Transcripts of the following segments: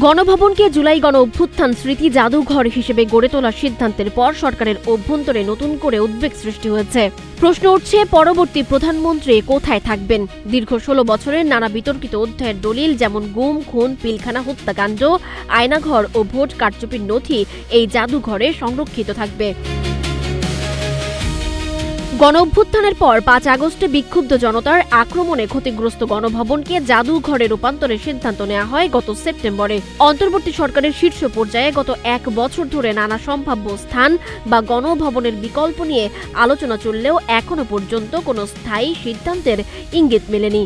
গণভবনকে জুলাই গণ অভ্যুত্থান স্মৃতি জাদুঘর হিসেবে গড়ে তোলার সিদ্ধান্তের পর সরকারের অভ্যন্তরে নতুন করে উদ্বেগ সৃষ্টি হয়েছে। প্রশ্ন উঠছে, পরবর্তী প্রধানমন্ত্রী কোথায় থাকবেন? দীর্ঘ ষোলো বছরের নানা বিতর্কিত অধ্যায়ের দলিল যেমন গুম, খুন, পিলখানা হত্যাকাণ্ড, আয়নাঘর ও ভোট কারচুপির নথি এই জাদুঘরে সংরক্ষিত থাকবে। গণ অভ্যুত্থানের পর পাঁচ আগস্টে বিক্ষুব্ধ জনতার আক্রমণে ক্ষতিগ্রস্ত গণভবনকে জাদুঘরে রূপান্তরের সিদ্ধান্ত নেওয়া হয় গত সেপ্টেম্বরে। অন্তর্বর্তী সরকারের শীর্ষ পর্যায়ে গত এক বছর ধরে নানা সম্ভাব্য স্থান বা গণভবনের বিকল্প নিয়ে আলোচনা চললেও এখনও পর্যন্ত কোনো স্থায়ী সিদ্ধান্তের ইঙ্গিত মেলেনি।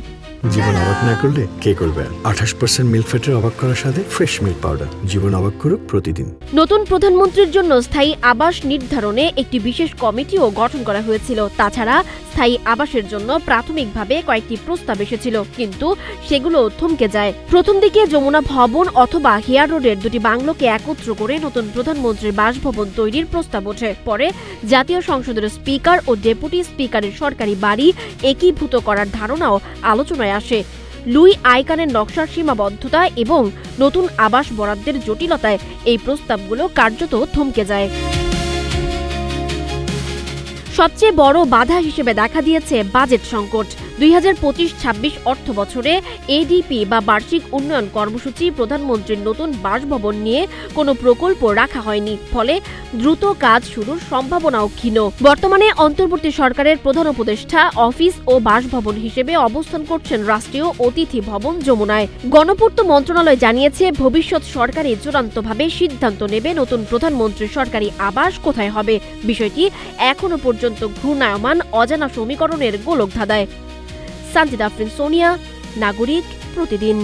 জীবন অবাক না করলে কে করবে আঠাশ পার্সেন্ট মিল্ক ফ্যাটের অবাক করার সাথে ফ্রেশ মিল্ক পাউডার জীবন অবাক করুক প্রতিদিন। নতুন প্রধানমন্ত্রীর জন্য স্থায়ী আবাস নির্ধারণে একটি বিশেষ কমিটিও গঠন করা হয়েছিল। তাছাড়া স্থায়ী আবাসের জন্য প্রাথমিকভাবে কয়েকটি প্রস্তাব এসেছিল, কিন্তু সেগুলো থমকে যায়। প্রথম দিকে যমুনা ভবন অথবা হিয়ার রোডের দুটি বাংলোকে একত্র করে নতুন প্রধানমন্ত্রীর বাসভবন তৈরির প্রস্তাব ওঠে। পরে জাতীয় সংসদের স্পিকার ও ডেপুটি স্পিকারের সরকারি বাড়ি একীভূত করার ধারণাও আলোচনায় আসে। লুই আইকানের নকশার সীমাবদ্ধতা এবং নতুন আবাস বরাদ্দের জটিলতায় এই প্রস্তাবগুলো কার্যত থমকে যায়। সবচেয়ে বড় বাধা হিসেবে দেখা দিয়েছে বাজেট সংকট। দুই হাজার পঁচিশ ছাব্বিশ অর্থ বছরে এডিপি বা বার্ষিক উন্নয়ন কর্মসূচি প্রধানমন্ত্রীর নতুন বাসভবন নিয়ে কোনো প্রকল্প রাখা হয়নি। ফলে দ্রুত কাজ শুরুর সম্ভাবনাও ক্ষীণ। বর্তমানে অন্তর্বর্তী সরকারের প্রধান উপদেষ্টা, অফিস ও বাসভবন হিসেবে অবস্থান করছেন রাষ্ট্রীয় অতিথি ভবন যমুনায়। গণপূর্ত মন্ত্রণালয় জানিয়েছে, ভবিষ্যৎ সরকারই চূড়ান্তভাবে সিদ্ধান্ত নেবে নতুন প্রধানমন্ত্রীর সরকারি আবাস কোথায় হবে। বিষয়টি এখনও পর্যন্ত ঘূর্ণায়মান অজানা সমীকরণের গোলক ধাঁধায় সানজিদ আফরিন সোনিয়া নাগরিক প্রতিদিন।